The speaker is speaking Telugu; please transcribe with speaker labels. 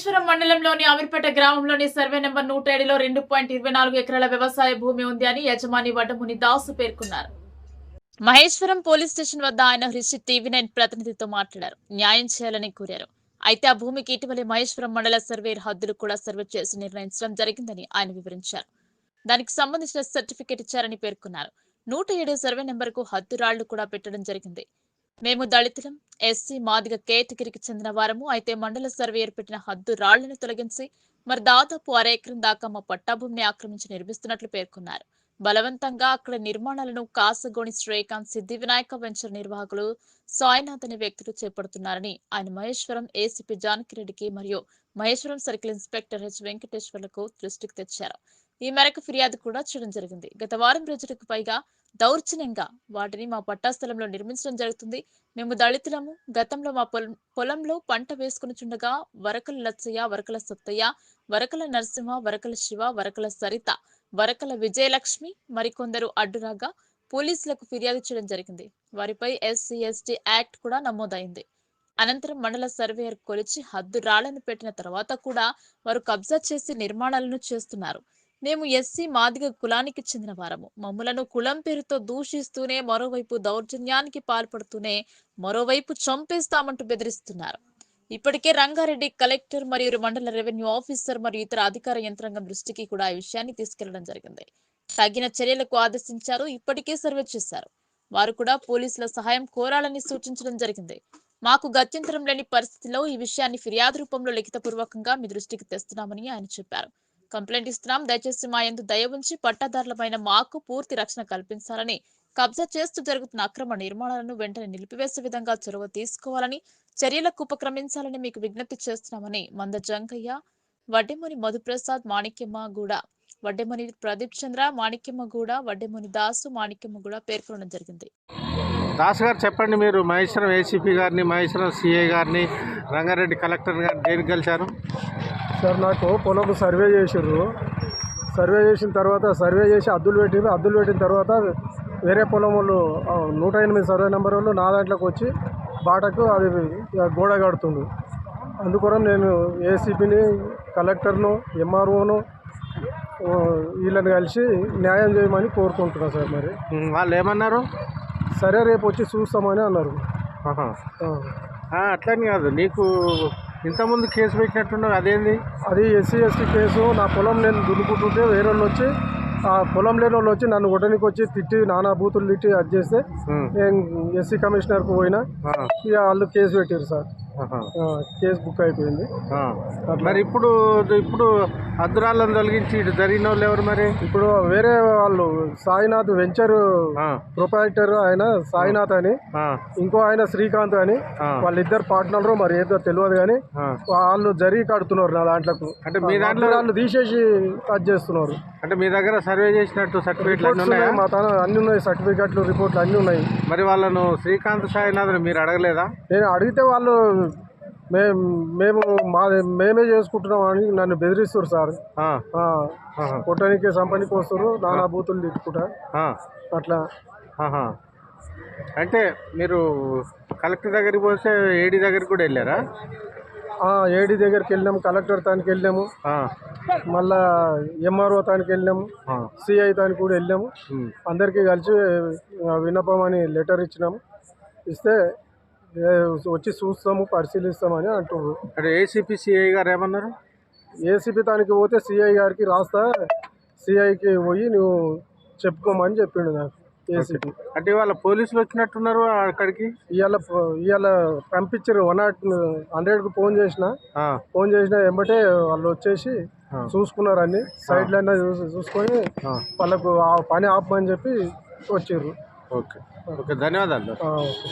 Speaker 1: మహేశ్వరం మండలంలోని అమీర్పేట గ్రామంలోని సర్వే నెంబర్ నూట ఏడులో రెండు పాయింట్ ఇరవై నాలుగు ఎకరాల వ్యవసాయ భూమి ఉంది అని యజమాని వడ్డముని దాసు పేర్కొన్నారు. మహేశ్వరం పోలీస్ స్టేషన్ వద్ద ఆయన హృషి టీవీ నైన్ ప్రతినిధితో మాట్లాడారు. న్యాయం చేయాలని కోరారు. అయితే ఆ భూమికి ఇటీవలే మహేశ్వరం మండల సర్వేర్ హద్దులు కూడా సర్వే చేసి నిర్ణయించడం జరిగిందని ఆయన వివరించారు. దానికి సంబంధించిన సర్టిఫికేట్ ఇచ్చారని పేర్కొన్నారు. నూట ఏడు సర్వే నెంబర్కు హద్దు రాళ్ళు కూడా పెట్టడం జరిగింది. మేము దళితులం. ఎస్సీ మాదిగ కేటగిరికి చెందిన వారము. అయితే మండల సర్వేయర్ పెట్టిన హద్దు రాళ్ళను తొలగించి మరి దాదాపు అర ఎకరం దాకా మా పట్టాభూమిని ఆక్రమించి నిర్మిస్తున్నట్లు పేర్కొన్నారు. బలవంతంగా అక్కడ నిర్మాణాలను కాసగోని శ్రీకాంత్ సిద్ధి వినాయక వెంచర్ నిర్వాహకులు సాయినాథ్ అనే వ్యక్తులు చేపడుతున్నారని ఆయన మహేశ్వరం ఏసీపీ జానకిరెడ్డికి మరియు మహేశ్వరం సర్కిల్ ఇన్స్పెక్టర్ హెచ్. వెంకటేశ్వర్లకు దృష్టికి తెచ్చారు. ఈ మేరకు ఫిర్యాదు కూడా చేయడం జరిగింది. గత వారం రోజులకు పైగా దౌర్జన్యంగా వాటిని మా పట్టా స్థలంలో నిర్మించడం జరుగుతుంది. మేము దళితులము. గతంలో మా పొలం పొలంలో పంట వేసుకుని చుండగా వరకల లచ్చయ్య వరకల సత్తయ్య వరకల నరసింహ వరకల శివ వరకల సరిత వరకల విజయలక్ష్మి మరికొందరు అడ్డురాగా పోలీసులకు ఫిర్యాదు చేయడం జరిగింది. వారిపై ఎస్సీ ఎస్టీ యాక్ట్ కూడా నమోదైంది. అనంతరం మండల సర్వేయర్ కొలిచి హద్దు రాళ్ళను పెట్టిన తర్వాత కూడా వారు కబ్జా చేసి నిర్మాణాలను చేస్తున్నారు. మేము ఎస్సీ మాదిగ కులానికి చెందిన వారము. మమ్ములను కులం పేరుతో దూషిస్తూనే మరోవైపు దౌర్జన్యానికి పాల్పడుతూనే మరోవైపు చంపేస్తామంటూ బెదిరిస్తున్నారు. ఇప్పటికే రంగారెడ్డి కలెక్టర్ మరియు మండల రెవెన్యూ ఆఫీసర్ మరియు ఇతర అధికార యంత్రాంగం దృష్టికి కూడా ఈ విషయాన్ని తీసుకెళ్ళడం జరిగింది. తగిన చర్యలకు ఆదేశించారు ఇప్పటికే సర్వే చేశారు. వారు కూడా పోలీసుల సహాయం కోరాలని సూచించడం జరిగింది. మాకు గత్యంతరం లేని పరిస్థితిలో ఈ విషయాన్ని ఫిర్యాదు రూపంలో లిఖితపూర్వకంగా మీ దృష్టికి తెస్తున్నామని ఆయన చెప్పారు. కంప్లైంట్ ఇస్తున్నాం. దయచేసి మా ఎందు దయ ఉంచి పట్టాదారులమైన మాకు పూర్తి రక్షణ కల్పించాలని కబ్జా చేస్తూ జరుగుతున్న అక్రమ నిర్మాణాలను వెంటనే నిలిపివేసే విధంగా చొరవ తీసుకోవాలని చర్యలకు ఉపక్రమించాలని మీకు విజ్ఞప్తి చేస్తున్నామని మంద జంకయ్య వడ్డెముని మధుప్రసాద్ మాణిక్యమ్మ గూడ వడ్డెముని ప్రదీప్ చంద్ర మాణిక్యమ్మ గూడ వడ్డెముని దాసు మాణిక్యమ్మ గూడ పేర్కొనడం జరిగింది.
Speaker 2: దాస్ గారు చెప్పండి మీరు. మహేశ్వరం ఏసీపీ గారిని మహేశ్వరం సిఐ గారిని రంగారెడ్డి కలెక్టర్ గారిని దేనికి కలిశారు?
Speaker 3: సార్ నాకు పొలం సర్వే చేసిర్రు. సర్వే చేసిన తర్వాత సర్వే చేసి అద్దులు పెట్టిర్రు. అద్దులు పెట్టిన తర్వాత వేరే పొలం వాళ్ళు నూట ఎనిమిది సర్వే నెంబర్ వాళ్ళు నా దాంట్లోకి వచ్చి బాటకు అది గోడ కడుతుండు అందుకోసం నేను ఏసీపీని కలెక్టర్ను ఎంఆర్ఓను వీళ్ళని కలిసి న్యాయం చేయమని కోరుకుంటున్నాను సార్ మరి.
Speaker 2: వాళ్ళు ఏమన్నారు?
Speaker 3: సరే రేపు వచ్చి చూస్తామని అన్నారు.
Speaker 2: అట్లని కాదు. నీకు ఇంతకుముందు కేసు పెట్టినట్టున్నావు అదేంది?
Speaker 3: అది ఎస్సీ ఎస్టీ కేసు. నా పొలం నేను దున్నుకుంటుంటే వేరే వాళ్ళు వచ్చి ఆ పొలం లేని వాళ్ళు వచ్చి నన్ను కొట్టడానికి వచ్చి తిట్టి నానా బూతులు తిట్టి అది చేస్తే నేను ఎస్సీ కమిషనర్కు పోయినా. ఇక వాళ్ళు కేసు పెట్టారు సార్. కేసు బుక్ అయిపోయింది.
Speaker 2: మరి ఇప్పుడు ఇప్పుడు అద్దురాళ్ళని తొలగించి ఇటు జరిగిన వాళ్ళు ఎవరు మరి?
Speaker 3: ఇప్పుడు వేరే వాళ్ళు సాయినాథ్ వెంచర్ ప్రొపరైటర్ ఆయన సాయినాథ్ అని ఇంకో ఆయన శ్రీకాంత్ అని. వాళ్ళిద్దరు పార్ట్నర్ మరి ఏదో తెలియదు కానీ. వాళ్ళు జరిగి కడుతున్నారు నా దాంట్లోకి.
Speaker 2: అంటే మీ దాంట్లో
Speaker 3: వాళ్ళు తీసేసి అది చేస్తున్నారు.
Speaker 2: అంటే మీ దగ్గర సర్వే చేసినట్టు సర్టిఫికేట్లు
Speaker 3: మా తన అన్ని ఉన్నాయి సర్టిఫికెట్లు రిపోర్ట్లు అన్నీ ఉన్నాయి.
Speaker 2: మరి వాళ్ళను శ్రీకాంత్ సాయినాథ్ని మీరు అడగలేదా?
Speaker 3: నేను అడిగితే వాళ్ళు మేము మేము మా మేమే చేసుకుంటున్నాం అని నన్ను బెదిరిస్తారు సార్. కొట్టడానికి సంపనికి వస్తారు నానా బూతులు తిట్టుకుంటా. అట్లా.
Speaker 2: అంటే మీరు కలెక్టర్ దగ్గరికి పోతే ఏడీ దగ్గరికి కూడా వెళ్ళారా?
Speaker 3: ఏడీ దగ్గరికి వెళ్ళాము కలెక్టర్ తానికి వెళ్ళాము మళ్ళా ఎంఆర్ఓ తానికి వెళ్ళాము సిఐ తానికి కూడా వెళ్ళాము అందరికీ కలిసి విన్నపం అని లెటర్ ఇచ్చినాము. ఇస్తే వచ్చి చూస్తాము పరిశీలిస్తామని అంటున్నారు
Speaker 2: అంటే ఏసీపీ సిఐ గారు ఏమన్నారు?
Speaker 3: ఏసీపీ తానికి పోతే సిఐ గారికి రాస్తా సిఐకి పోయి నువ్వు చెప్పుకోమని చెప్పిండు నాకు ఏసీపీ.
Speaker 2: అంటే ఇవాళ పోలీసులు వచ్చినట్టున్నారు అక్కడికి?
Speaker 3: ఇవాళ ఇవాళ పంపించారు వన్ నాట్ హండ్రెడ్కి ఫోన్ చేసిన. ఫోన్ చేసిన వెంబటే వాళ్ళు వచ్చేసి. చూసుకున్నారు అన్ని సైడ్ లైన్ చూసుకొని వాళ్ళకు ఆ పని ఆపమని చెప్పి వచ్చిర్రు.
Speaker 2: ఓకే. ఓకే. ధన్యవాదాలు.